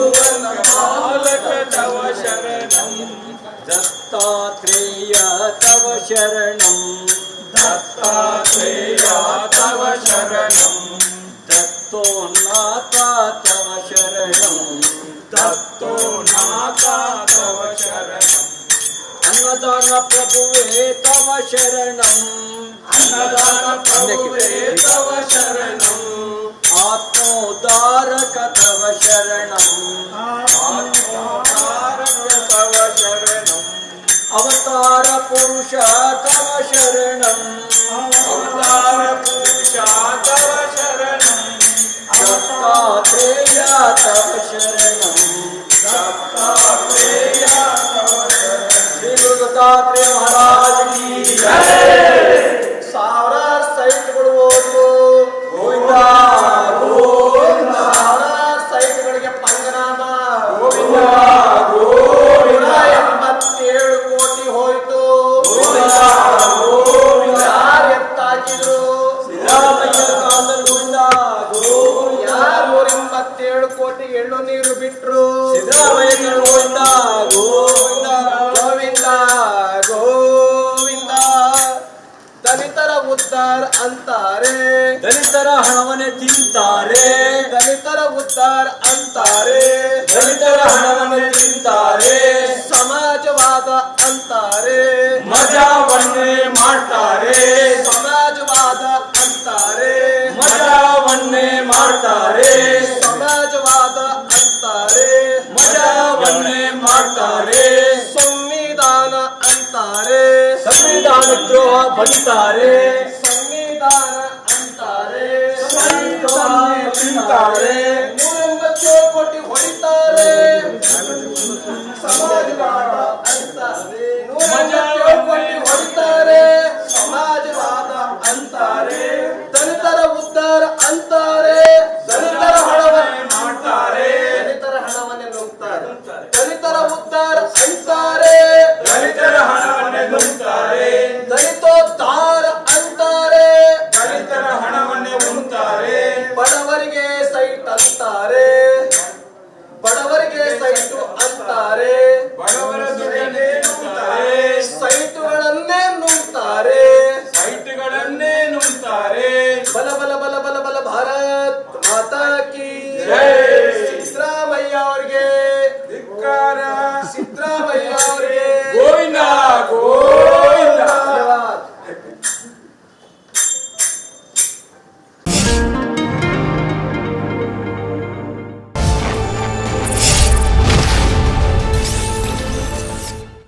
बालक तव शरणं दत्तात्रेय तव शरणं दत्तात्रेय तव शरणं दत्तोन्नाता तव शरणं दत्तोन्नाता तव शरणम् అన్నదాన ప్రభువే తవ శరణం అన్నదాన ప్రభువే తవ శరణం ఆత్మోదారక తవ శరణం. ఆత్మోదారక తవ శరణం. అవతార పురుష తవ శరణం. అవతార పురుష ಎಂಬತ್ತೇಳು ಎಳ್ಳು ನೀರು ಬಿಟ್ರು. ಗೋವಿಂದ ಗೋವಿಂದ ಗೋವಿಂದ ಗೋವಿಂದ. ದಲಿತರ ಉದ್ದಾರ ಅಂತಾರೆ. ದಲಿತರ ಹಣವನ್ನೇ ತಿಂತಾರೆ. ದಲಿತರ ಉದ್ದಾರ ಅಂತಾರೆ. ದಲಿತರ ಹಣವನ್ನೇ ತಿಂತಾರೆ. ಸಮಾಜವಾದ ಅಂತಾರೆ. ಮಜಾವನ್ನೇ ಮಾಡ್ತಾರೆ. ಸಮಾಜವಾದ ಅಂತಾರೆ. ಮಜಾವನ್ನೇ ਅੰਤਾਰੇ। ਸੰਵਿਧਾਨ ਧਰੋਹਾ ਬੰਤਾਰੇ ਸੰਵਿਧਾਨ ਅੰਤਾਰੇ। ਸੰਵਿਧਾਨ ਅੰਤਾਰੇ की